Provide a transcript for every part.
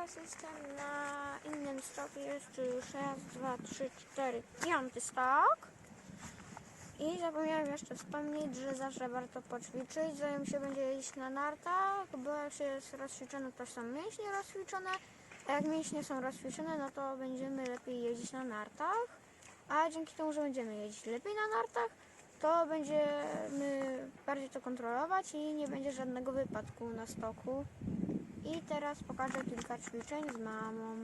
teraz jestem na innym stopie, jest już raz, dwa, trzy, cztery, piąty stok. I zapomniałem jeszcze wspomnieć, że zawsze warto poćwiczyć, zanim się będzie jeździć na nartach, bo jak się jest rozćwiczony, to są mięśnie rozćwiczone, a jak mięśnie są rozćwiczone, no to będziemy lepiej jeździć na nartach, a dzięki temu, że będziemy jeździć lepiej na nartach, to będziemy bardziej to kontrolować i nie będzie żadnego wypadku na stoku. I teraz pokażę kilka ćwiczeń z mamą.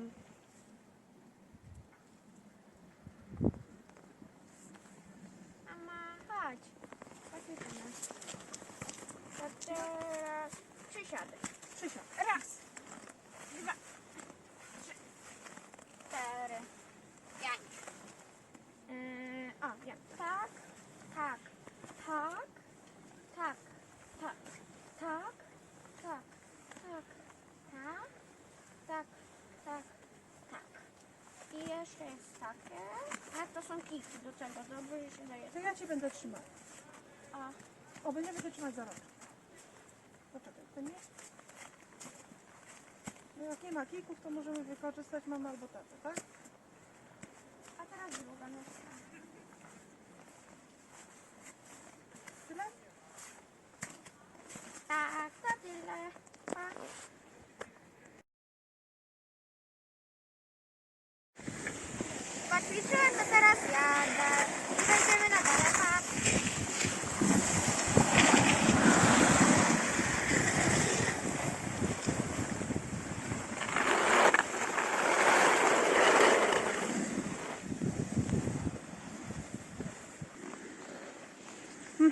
Jeszcze jest takie. A to są kiki do tego, dobrze się daje. To ja Cię będę trzymać. A, O, będziemy Cię trzymać za rączkę. Poczekaj, to nie? No jak nie ma kików, to możemy wykorzystać mamę albo tatę, tak? a teraz druga nóżka.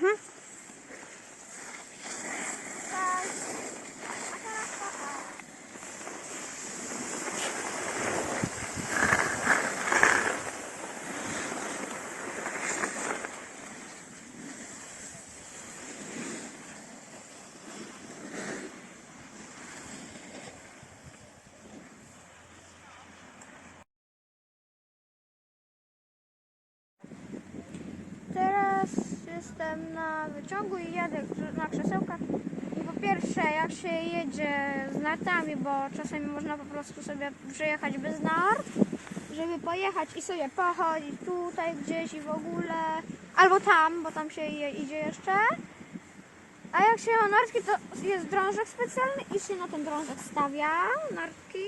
Mm-hmm. Jestem na wyciągu i jadę na krzesełkach. I po pierwsze, jak się jedzie z nartami, bo czasami można po prostu sobie przejechać bez nart, żeby pojechać i sobie pochodzić tutaj gdzieś i w ogóle, albo tam, bo tam się idzie jeszcze. A jak się ma nartki, to jest drążek specjalny i się na ten drążek stawia nartki.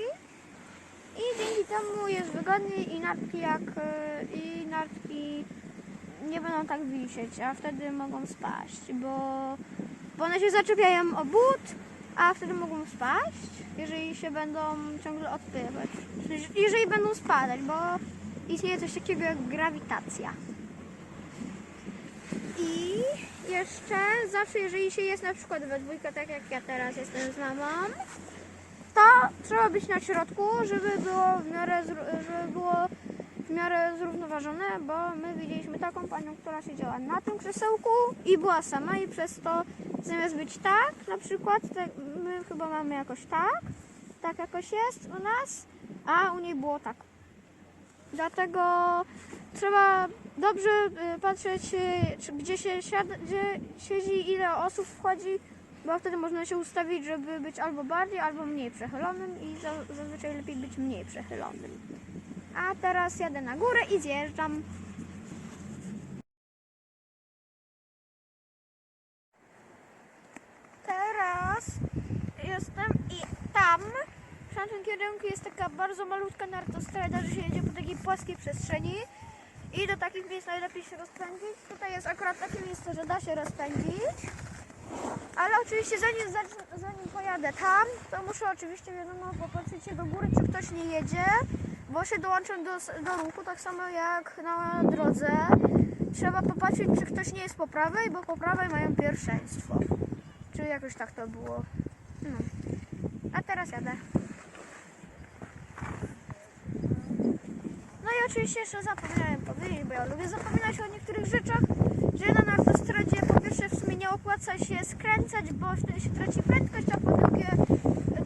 I dzięki temu jest wygodniej i nartki jak y, i nartki nie będą tak wisieć, a wtedy mogą spaść, bo, bo one się zaczepiają o but, a wtedy mogą spaść, jeżeli się będą ciągle. Czyli Jeżeli będą spadać, bo istnieje coś takiego jak grawitacja. I jeszcze zawsze, jeżeli się jest na przykład we dwójkę, tak jak ja teraz jestem z mamą, to trzeba być na środku, żeby było w miarę, żeby było w miarę zrównoważone, bo my widzieliśmy taką panią, która siedziała na tym krzesełku i była sama i przez to zamiast być tak, na przykład, tak, my chyba mamy jakoś tak, tak jakoś jest u nas, a u niej było tak. Dlatego trzeba dobrze y, patrzeć, y, gdzie się gdzie siedzi, ile osób wchodzi, bo wtedy można się ustawić, żeby być albo bardziej, albo mniej przechylonym i za- zazwyczaj lepiej być mniej przechylonym. A teraz jadę na górę i zjeżdżam. Teraz jestem i tam. W tamtym kierunku jest taka bardzo malutka nartostrada, że się jedzie po takiej płaskiej przestrzeni. I do takich miejsc najlepiej się rozpędzić. Tutaj jest akurat takie miejsce, że da się rozpędzić. Ale oczywiście zanim, zanim pojadę tam, to muszę oczywiście wiadomo popatrzeć się do góry, czy ktoś nie jedzie, bo się dołączę do, do ruchu, tak samo jak na drodze. Trzeba popatrzeć, czy ktoś nie jest po prawej, bo po prawej mają pierwszeństwo. Czy jakoś tak to było. No. A teraz jadę. No i oczywiście jeszcze zapomniałem powiedzieć, bo ja lubię zapominać o niektórych rzeczach, że na autostradzie po pierwsze w sumie nie opłaca się skręcać, bo wtedy się traci prędkość, a drugie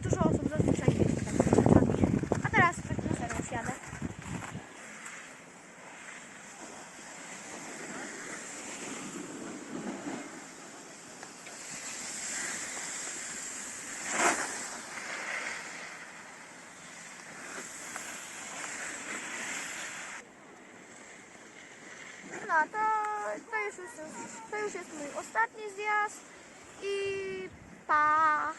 dużo osób zazwyczaj jeździ takimi rzeczami. A teraz tak na serio już jadę. No to, to, już to już jest mój ostatni zjazd i pa!